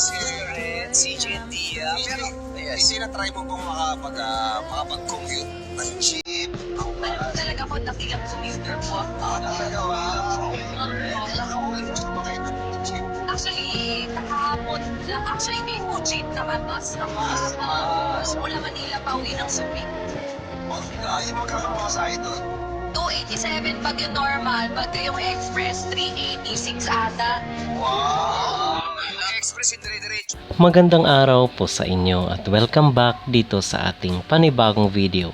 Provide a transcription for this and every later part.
si Red, si Jendy. ah, pero, Yes. hindi na try mo bang makapag, ah, makapag-commute ng jeep? Ang Ano talaga po nakilang commuter po? Ah, talaga ba? Nakaulan mo ba kayo ng jeep? Actually, kahapon lang. Actually, may po jeep naman bus na po. Uh, Mula Manila pa uwi ng Subic. Oh, ay, magkakamasahe doon. 287 pag yung normal, pag yung express, 386 ata. Wow! Magandang araw po sa inyo at welcome back dito sa ating panibagong video.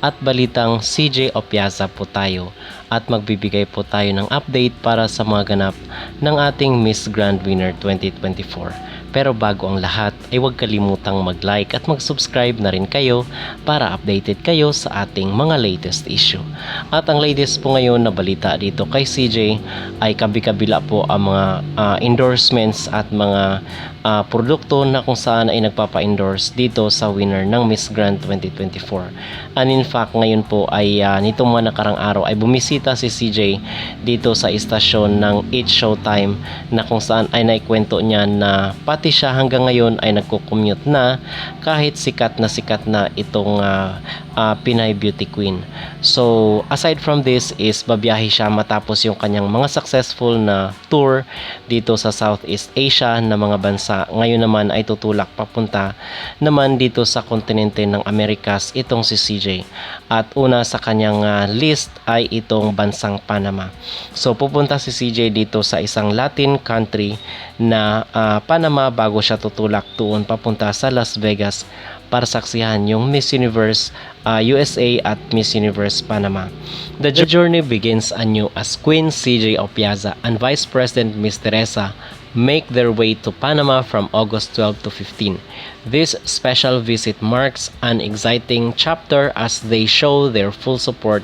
At balitang CJ Opiaza po tayo at magbibigay po tayo ng update para sa mga ganap ng ating Miss Grand Winner 2024. Pero bago ang lahat ay huwag kalimutang mag-like at mag-subscribe na rin kayo para updated kayo sa ating mga latest issue. At ang latest po ngayon na balita dito kay CJ ay kabi-kabila po ang mga ah, endorsements at mga ah, produkto na kung saan ay nagpapa-endorse dito sa winner ng Miss Grand 2024. And in fact, ngayon po ay uh, nitong mga nakarang araw ay bumisita si CJ dito sa istasyon ng It Showtime na kung saan ay naikwento niya na pati siya hanggang ngayon ay nagko-commute na kahit sikat na sikat na itong ah, ah, Pinay Beauty Queen. So, aside from this is babiyahe siya matapos yung kanyang mga successful na tour dito sa Southeast Asia na mga bansa. Ngayon naman ay tutulak papunta naman dito sa kontinente ng Amerikas itong si CJ. At una sa kanyang ah, list ay itong bansang Panama. So pupunta si CJ dito sa isang Latin country na ah, Panama bago siya tutulak doon papunta sa Las Vegas para saksihan yung Miss Universe ah, USA at Miss Universe Panama. The journey begins anew as Queen CJ Opiaza and Vice President Miss Teresa make their way to Panama from August 12 to 15. This special visit marks an exciting chapter as they show their full support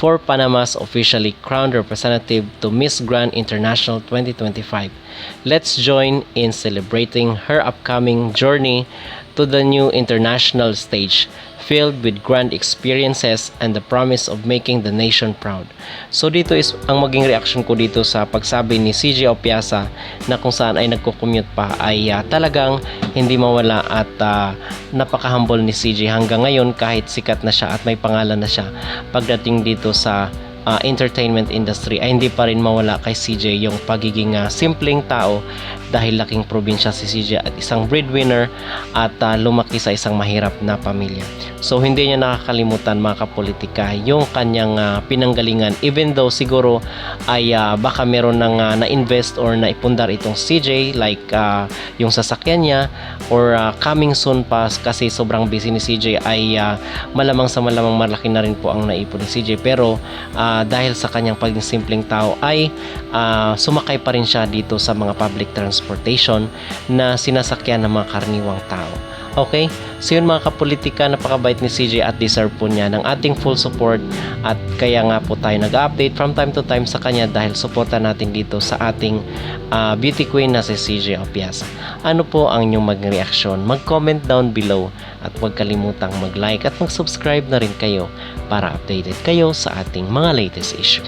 for Panama's officially crowned representative to Miss Grand International 2025. Let's join in celebrating her upcoming journey to the new international stage filled with grand experiences and the promise of making the nation proud. So dito is ang maging reaction ko dito sa pagsabi ni CJ Opiasa na kung saan ay nagko-commute pa ay ah, talagang hindi mawala at ah, napaka-humble ni CJ hanggang ngayon kahit sikat na siya at may pangalan na siya pagdating dito sa ah, entertainment industry ay hindi pa rin mawala kay CJ yung pagiging ah, simpleng tao dahil laking probinsya si CJ at isang breadwinner at ah, lumaki sa isang mahirap na pamilya. So hindi niya nakakalimutan mga kapolitika yung kanyang ah, pinanggalingan. Even though siguro ay ah, baka meron nang ah, na-invest or naipundar itong CJ like ah, yung sasakyan niya or ah, coming soon pa kasi sobrang busy ni CJ ay ah, malamang sa malamang malaki na rin po ang naipon ni CJ pero ah, dahil sa kanyang pagiging simpleng tao ay ah, sumakay pa rin siya dito sa mga public transportation na sinasakyan ng mga karaniwang tao. Okay? So yun mga kapolitika, napakabait ni CJ at deserve po niya ng ating full support at kaya nga po tayo nag-update from time to time sa kanya dahil suporta natin dito sa ating ah, beauty queen na si CJ Opiasa. Ano po ang inyong maging reaksyon? Mag-comment down below at huwag kalimutang mag-like at mag-subscribe na rin kayo para updated kayo sa ating mga latest issue.